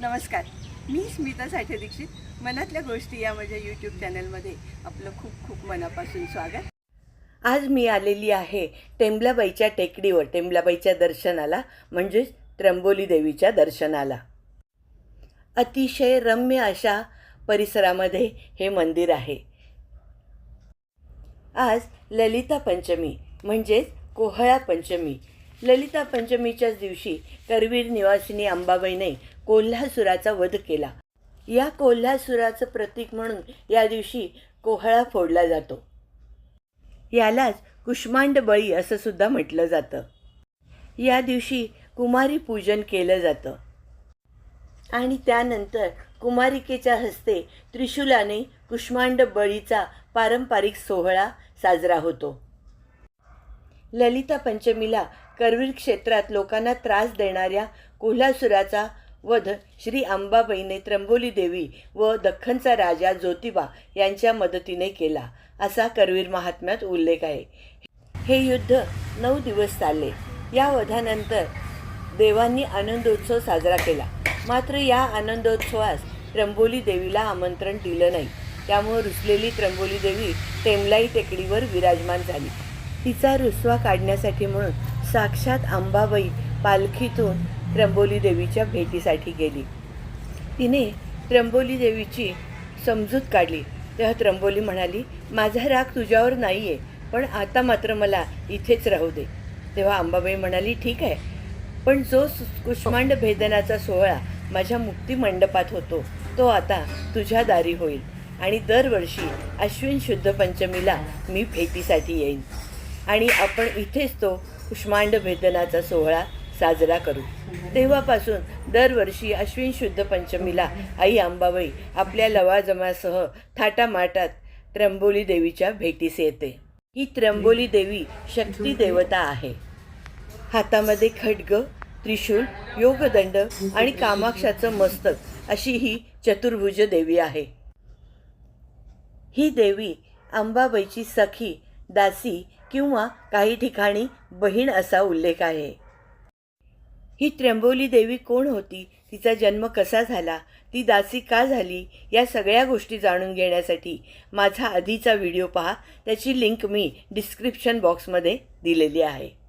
नमस्कार. मी स्मिता साठे दीक्षित. मनातल्या गोष्टी या माझ्या यूट्यूब चॅनलमध्ये आपलं खूप खूप मनापासून स्वागत. आज मी आलेली आहे टेंबलाबाईच्या टेकडीवर टेंबलाबाईच्या दर्शनाला म्हणजेच त्र्यंबोली देवीच्या दर्शनाला. अतिशय रम्य अशा परिसरामध्ये हे मंदिर आहे. आज ललिता पंचमी म्हणजेच कोहळा पंचमी. ललिता पंचमीच्याच दिवशी करवीर निवासिनी अंबाबाईने कोल्हासुराचा वध केला. या कोल्हासुराचं प्रतीक म्हणून या दिवशी कोहळा फोडला जातो. यालाच कुष्मांड बळी असं सुद्धा म्हटलं जातं. या दिवशी कुमारी पूजन केलं जातं. आणि त्यानंतर कुमारिकेच्या हस्ते त्रिशूलाने कुष्मांड बळीचा पारंपरिक सोहळा साजरा होतो. ललिता पंचमीला करवीर क्षेत्रात लोकांना त्रास देणाऱ्या कोल्हासुराचा वध श्री अंबाबाईने त्र्यंबोली देवी व दख्खनचा राजा ज्योतिबा यांच्या मदतीने केला असा करवीर महात्म्यात उल्लेख आहे. हे युद्ध नऊ दिवस चालले. या वधानंतर देवांनी आनंदोत्सव साजरा केला. मात्र या आनंदोत्सवास त्र्यंबोली देवीला आमंत्रण दिलं नाही. त्यामुळे रुसलेली त्र्यंबोली देवी टेमलाई टेकडीवर विराजमान झाली. तिचा रुसवा काढण्यासाठी म्हणून साक्षात अंबाबाई पालखीतून त्र्यंबोली देवीच्या भेटीसाठी गेली. तिने त्र्यंबोली देवीची समजूत काढली. तेव्हा त्र्यंबोली म्हणाली माझा राग तुझ्यावर नाही आहे पण आता मात्र मला इथेच राहू दे. तेव्हा अंबाबाई म्हणाली ठीक आहे पण जो कुष्मांड भेदनाचा सोहळा माझ्या मुक्ती मंडपात होतो तो आता तुझ्या दारी होईल आणि दरवर्षी अश्विन शुद्ध पंचमीला मी भेटीसाठी येईन. आणि आपण इथेच तो कुष्मांड भेदनाचा सोहळा साजरा करू. तेव्हापासून दरवर्षी अश्विन शुद्ध पंचमीला आई अंबाबाई आपल्या लवाजमासह थाटामाटात त्र्यंबोली देवीच्या भेटीस येते. ही त्र्यंबोली देवी शक्ती देवता आहे. हातामध्ये खड्ग त्रिशूल योगदंड आणि कामाक्षाचं मस्तक अशी ही चतुर्भुज देवी आहे. ही देवी अंबाबाईची सखी दासी किंवा काही ठिकाणी बहीण असा उल्लेख आहे. ही त्र्यंबोली देवी कोण होती? तिचा जन्म कसा झाला? ती दासी का झाली? या सगळ्या गोष्टी जाणून घेण्यासाठी माझा आधीचा व्हिडिओ पहा. त्याची लिंक मी डिस्क्रिप्शन बॉक्समध्ये दिलेली आहे.